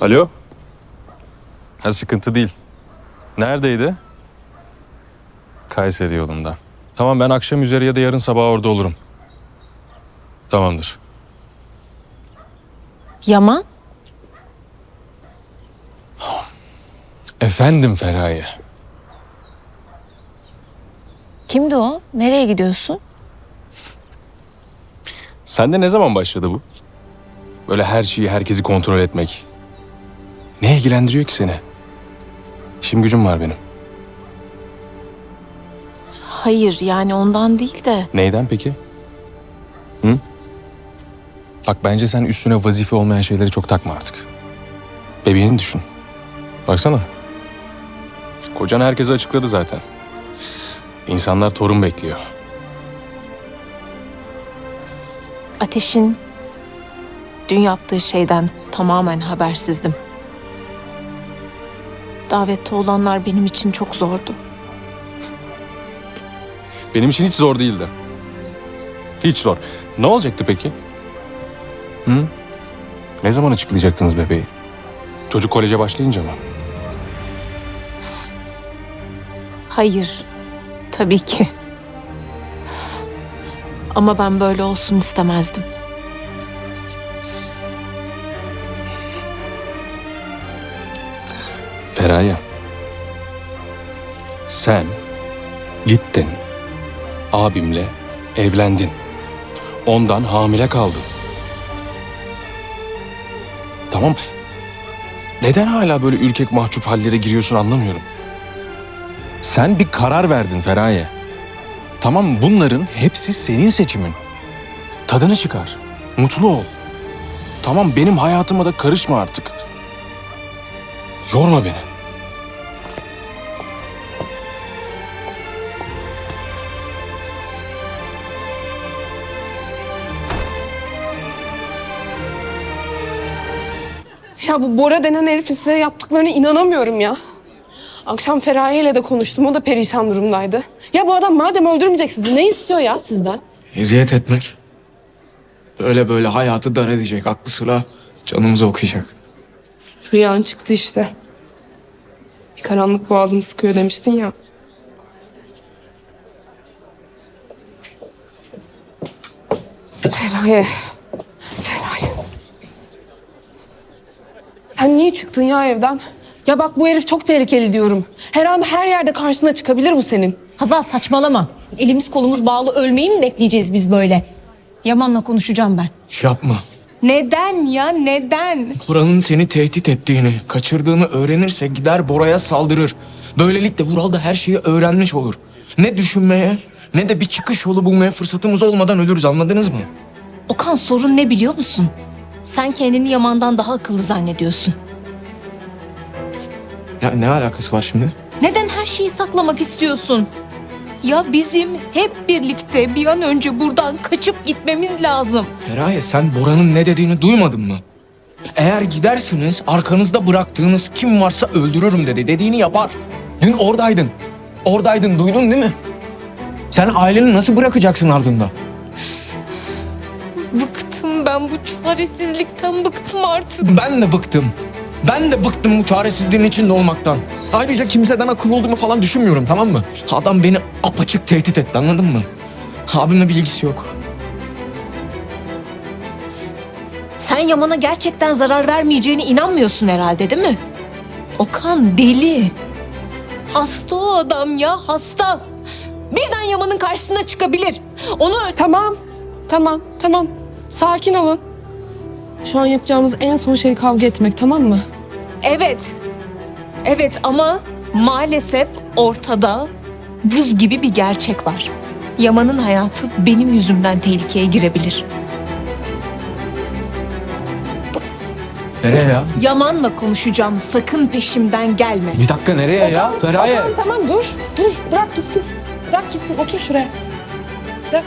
Alo? Ha sıkıntı değil. Neredeydi? Kayseri yolunda. Tamam ben akşam üzeri ya da yarın sabah orada olurum. Tamamdır. Yaman? Efendim Feraye. Kimdi o? Nereye gidiyorsun? Sende ne zaman başladı bu? Böyle her şeyi, herkesi kontrol etmek. Ne ilgilendiriyor ki seni? İşim gücüm var benim. Hayır yani ondan değil de. Neyden peki? Hı? Bak bence sen üstüne vazife olmayan şeyleri çok takma artık. Bebeğini düşün. Baksana. Kocan herkese açıkladı zaten. İnsanlar torun bekliyor. Ateş'in dün yaptığı şeyden tamamen habersizdim. Davette olanlar benim için çok zordu. Benim için hiç zor değildi. Hiç zor. Ne olacaktı peki? Hı? Ne zaman açıklayacaktınız bebeği? Çocuk koleje başlayınca mı? Hayır, tabii ki. Ama ben böyle olsun istemezdim. Feraye. Sen gittin. Abimle evlendin. Ondan hamile kaldın. Tamam. Neden hala böyle ürkek mahcup hallere giriyorsun anlamıyorum. Sen bir karar verdin Feraye. Tamam bunların hepsi senin seçimin. Tadını çıkar. Mutlu ol. Tamam benim hayatıma da karışma artık. Yorma beni. Ya bu Bora denen herifin size yaptıklarına inanamıyorum ya. Akşam Feraye ile de konuştum. O da perişan durumdaydı. Ya bu adam madem öldürmeyecek sizi ne istiyor ya sizden? Eziyet etmek. Böyle böyle hayatı dar edecek. Aklı sıra canımızı okuyacak. Rüyan çıktı işte. Bir karanlık boğazımı sıkıyor demiştin ya. Feraye. Niye çıktın ya evden? Ya bak bu herif çok tehlikeli diyorum. Her an her yerde karşına çıkabilir bu senin. Hazal saçmalama. Elimiz kolumuz bağlı ölmeyi mi bekleyeceğiz biz böyle? Yaman'la konuşacağım ben. Yapma. Neden ya neden? Buranın seni tehdit ettiğini, kaçırdığını öğrenirse gider Bora'ya saldırır. Böylelikle Vural da her şeyi öğrenmiş olur. Ne düşünmeye ne de bir çıkış yolu bulmaya fırsatımız olmadan ölürüz anladınız mı? Okan sorun ne biliyor musun? Sen kendini Yaman'dan daha akıllı zannediyorsun. Ya ne alakası var şimdi? Neden her şeyi saklamak istiyorsun? Ya bizim hep birlikte bir an önce buradan kaçıp gitmemiz lazım. Feraye sen Bora'nın ne dediğini duymadın mı? Eğer gidersiniz arkanızda bıraktığınız kim varsa öldürürüm dedi. Dediğini yapar. Dün oradaydın. Oradaydın duydun değil mi? Sen aileni nasıl bırakacaksın ardında? Bıktım ben bu çaresizlikten bıktım artık. Ben de bıktım. Ben de bıktım bu çaresizliğin içinde olmaktan. Ayrıca kimseden akıl olduğumu falan düşünmüyorum tamam mı? Adam beni apaçık tehdit etti anladın mı? Abimle bir ilgisi yok. Sen Yaman'a gerçekten zarar vermeyeceğine inanmıyorsun herhalde değil mi? Okan deli. Hasta o adam ya hasta. Birden Yaman'ın karşısına çıkabilir. Onu. Tamam, tamam, tamam. Sakin olun. Şu an yapacağımız en son şey kavga etmek tamam mı? Evet. Evet ama maalesef ortada buz gibi bir gerçek var. Yaman'ın hayatı benim yüzümden tehlikeye girebilir. Nereye ya? Yaman'la konuşacağım. Sakın peşimden gelme. Bir dakika nereye ya? Feraye. Tamam, tamam dur, dur. Bırak gitsin. Bırak gitsin, otur şuraya. Bırak.